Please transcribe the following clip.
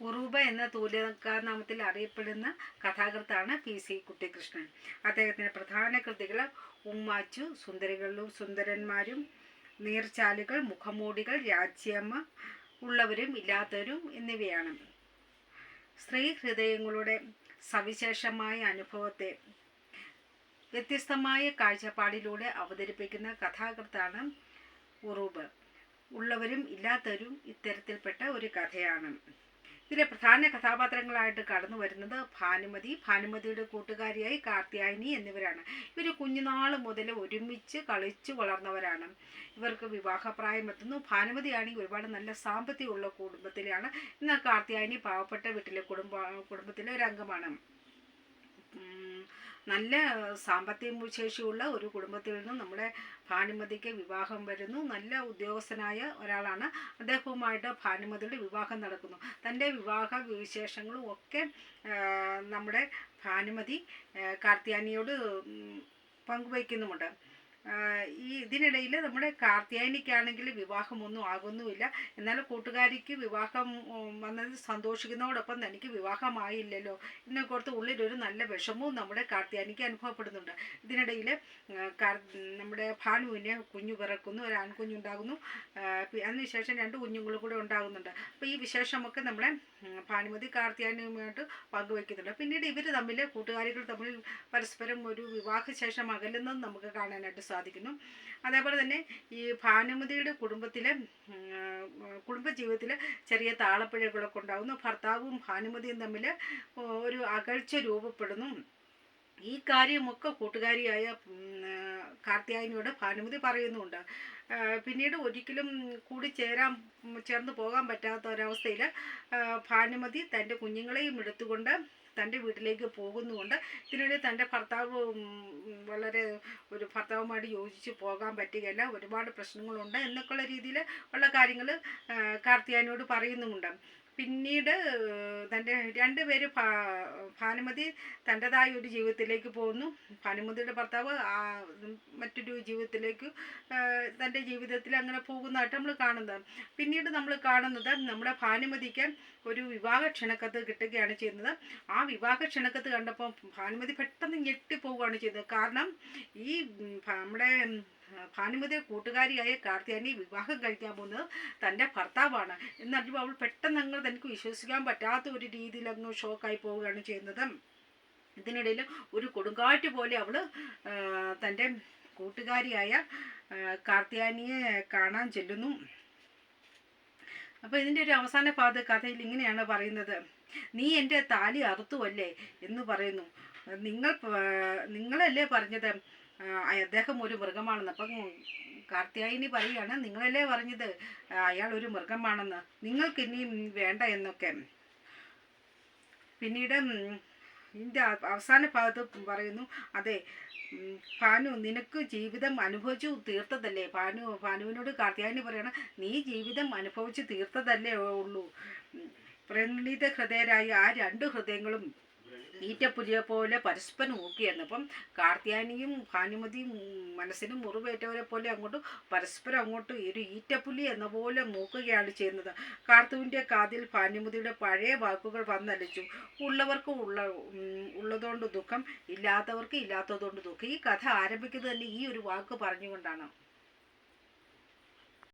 ഉറൂബ എന്ന തൂലികാനാമത്തിൽ അറിയപ്പെടുന്ന കഥാകൃത്താണ് P C Kuttikrishnan അദ്ദേഹത്തിന്റെ പ്രധാന കൃതികൾ ഉമ്മാച്ചു സുന്ദരികളും സുന്ദരന്മാരും നീർച്ചാലുകൾ മുഖമൂടികൾ രാജ്യമ്മ ഉള്ളവരും ഇല്ലാത്തവരും എന്നിവയാണ്. സ്ത്രീ ഹൃദയങ്ങളുടെ സവിശേഷമായ അനുഭവത്തെ വ്യത്യസ്തമായ കാഴ്ചപ്പാടിലൂടെ അവതരിപ്പിക്കുന്ന കഥാകൃത്താണ് ഉറൂബ്. ഉള്ളവരും ഇല്ലാത്തവരും ഇത്തരത്തിൽപ്പെട്ട ഒരു കഥയാണ്. ഇതിലെ പ്രധാന കഥാപാത്രങ്ങളായിട്ട് കടന്നു വരുന്നത് ഭാനുമതി. ഭാനുമതിയുടെ കൂട്ടുകാരിയായി കാർത്യായനി എന്നിവരാണ്. ഇവർ കുഞ്ഞുനാൾ മുതൽ ഒരുമിച്ച് കളിച്ചു വളർന്നവരാണ്. ഇവർക്ക് വിവാഹപ്രായം എത്തുന്നു. ഭാനുമതിയാണെങ്കിൽ ഒരുപാട് നല്ല സാമ്പത്തികമുള്ള കുടുംബത്തിലാണ്. എന്നാൽ കാർത്യായനി പാവപ്പെട്ട വീട്ടിലെ കുടുംബ കുടുംബത്തിലെ ഒരു അംഗമാണ്. നല്ല സാമ്പത്തിക ശേഷിയുള്ള ഒരു കുടുംബത്തിൽ നിന്നും നമ്മുടെ ഭാനുമതിക്ക് വിവാഹം വരുന്നു. നല്ല ഉദ്യോഗസ്ഥനായ ഒരാളാണ്. അദ്ദേഹവുമായിട്ട് ഭാനുമതിയുടെ വിവാഹം നടക്കുന്നു. തന്റെ വിവാഹ വിശേഷങ്ങളും ഒക്കെ നമ്മുടെ ഭാനുമതി കാർത്തിയാനിയോട് പങ്കുവയ്ക്കുന്നുമുണ്ട്. ഈ ഇതിനിടയിൽ നമ്മുടെ കാർത്യായനിക്കാണെങ്കിൽ വിവാഹമൊന്നും ആകുന്നുമില്ല. എന്നാൽ കൂട്ടുകാരിക്ക് വിവാഹം വന്നത് സന്തോഷിക്കുന്നതോടൊപ്പം തനിക്ക് വിവാഹമായില്ലല്ലോ. എന്നൊക്കെ ഓർത്ത് ഉള്ളിലൊരു നല്ല വിഷമവും നമ്മുടെ കാർത്യായനിക്ക് അനുഭവപ്പെടുന്നുണ്ട്. ഇതിനിടയിൽ നമ്മുടെ ഭാനുവിന് കുഞ്ഞു പിറക്കുന്നു ഒരു ആൺകുഞ്ഞുണ്ടാകുന്നു. അതിനുശേഷം രണ്ട് കുഞ്ഞുങ്ങളും കൂടെ ഉണ്ടാകുന്നുണ്ട്. അപ്പോൾ ഈ വിശേഷമൊക്കെ നമ്മളെ ഉം, ഭാനുമതി കാർത്തിയാനിയുമായിട്ട് പങ്കുവയ്ക്കുന്നുണ്ട്. പിന്നീട് ഇവർ തമ്മിൽ കൂട്ടുകാരികൾ തമ്മിൽ പരസ്പരം ഒരു വിവാഹശേഷം അകലുന്നത് നമുക്ക് കാണാനായിട്ട് സാധിക്കുന്നു. അതേപോലെ തന്നെ ഈ ഭാനുമതിയുടെ കുടുംബത്തിലെ കുടുംബജീവിതത്തിൽ ചെറിയ താളപ്പിഴകളൊക്കെ ഉണ്ടാകുന്നു ഭർത്താവും ഭാനുമതിയും തമ്മിൽ ഒരു അകൽച്ച രൂപപ്പെടുന്നു. ഈ കാര്യമൊക്കെ കൂട്ടുകാരിയായ കാർത്യായനിയോട് ഭാനുമതി പറയുന്നുമുണ്ട് ആ, പിന്നീട് ഒരിക്കലും കൂടി ചേരാൻ ചേർന്ന് പോകാൻ പറ്റാത്ത ഒരവസ്ഥയിൽ ഭാനുമതി തന്റെ കുഞ്ഞുങ്ങളെയും എടുത്തുകൊണ്ട് തന്റെ വീട്ടിലേക്ക് പോകുന്നുമുണ്ട് ഇതിനിടെ തന്റെ ഭർത്താവ് വളരെ ഒരു ഭർത്താവുമായിട്ട് യോജിച്ച് പോകാൻ പറ്റുകയില്ല. ഒരുപാട് പ്രശ്നങ്ങളുണ്ട് എന്നൊക്കെയുള്ള രീതിയിൽ ഉള്ള കാര്യങ്ങൾ കാർത്തിയാനോട് പറയുന്നുമുണ്ട്. പിന്നീട് തന്റെ രണ്ടുപേര് ഭാനുമതി തന്റെതായ ഒരു ജീവിതത്തിലേക്ക് പോകുന്നു ഭാനുമതിയുടെ ഭർത്താവ് മറ്റൊരു ജീവിതത്തിലേക്ക് തന്റെ ജീവിതത്തിൽ അങ്ങനെ പോകുന്നതായിട്ട് നമ്മൾ കാണുന്നത് പിന്നീട് നമ്മൾ കാണുന്നത് നമ്മുടെ ഭാനുമതിക്ക് ഒരു വിവാഹ ക്ഷണക്കത്ത് കിട്ടുകയാണ് ചെയ്യുന്നത്. ആ വിവാഹ ക്ഷണക്കത്ത് കണ്ടപ്പോൾ ഭാനുമതി പെട്ടെന്ന് ഞെട്ടിപ്പോവുകയാണ് ചെയ്തത് കാരണം ഈ നമ്മുടെ ഭാനുമതി കൂട്ടുകാരിയായ കാർത്തിയാനി വിവാഹം കഴിക്കാൻ പോകുന്നത് തന്റെ ഭർത്താവാണ്. എന്നറിയുമ്പോൾ അവൾ പെട്ടെന്ന് അങ്ങ് തനിക്ക് വിശ്വസിക്കാൻ പറ്റാത്ത ഒരു രീതിയിൽ അങ്ങ് ഷോക്കായി പോവുകയാണ് ചെയ്യുന്നത്. ഇതിനിടയിൽ ഒരു കൊടുങ്കാറ്റ് പോലെ അവൾ തന്റെ കൂട്ടുകാരിയായ കാർത്തിയാനിയെ കാണാൻ ചെല്ലുന്നു. അപ്പോൾ ഇതിന്റെ ഒരു അവസാന പാത കഥയിൽ ഇങ്ങനെയാണ് പറയുന്നത്. നീ എന്റെ താലി അറുത്തുവല്ലേ? എന്ന് പറയുന്നു. നിങ്ങൾ നിങ്ങളല്ലേ പറഞ്ഞത് അദ്ദേഹം ഒരു മൃഗമാണെന്ന്. അപ്പം കാർത്തിയായിനി പറയുകയാണ് നിങ്ങളല്ലേ പറഞ്ഞത് അയാൾ ഒരു മൃഗമാണെന്ന്. നിങ്ങൾക്ക് ഇനിയും വേണ്ട എന്നൊക്കെ. പിന്നീട് ഇതിന്റെ അവസാന ഭാഗത്ത് പറയുന്നു അതെ ഫാനു നിനക്ക് ജീവിതം അനുഭവിച്ചു തീർത്തതല്ലേ? ഭാനു ഭാനുവിനോട് കാർത്യായനി പറയണം നീ ജീവിതം അനുഭവിച്ചു തീർത്തതല്ലേ ഉള്ളൂ. പ്രണീത ഹൃദയരായ ആ രണ്ട് ഹൃദയങ്ങളും ഈറ്റപ്പുലിയെ പോലെ പരസ്പരം ഊക്കിയായിരുന്നു. അപ്പം കാർത്യാനിയും ഭാനുമതിയും മനസ്സിന് മുറിവേറ്റവരെ പോലെ അങ്ങോട്ട് പരസ്പരം അങ്ങോട്ട് ഒരു ഈറ്റപ്പുലി എന്ന പോലെ മൂക്കുകയാണ് ചെയ്യുന്നത്. കാർത്തുവിന്റെ കാതിൽ ഭാനുമതിയുടെ പഴയ വാക്കുകൾ വന്നലിച്ചു. ഉള്ളവർക്ക് ഉള്ള ഉള്ളതുകൊണ്ട് ദുഃഖം ഇല്ലാത്തവർക്ക് ഇല്ലാത്തതുകൊണ്ട് ദുഃഖം. ഈ കഥ ആരംഭിക്കുന്നത് തന്നെ ഈ ഒരു വാക്ക് പറഞ്ഞുകൊണ്ടാണ്.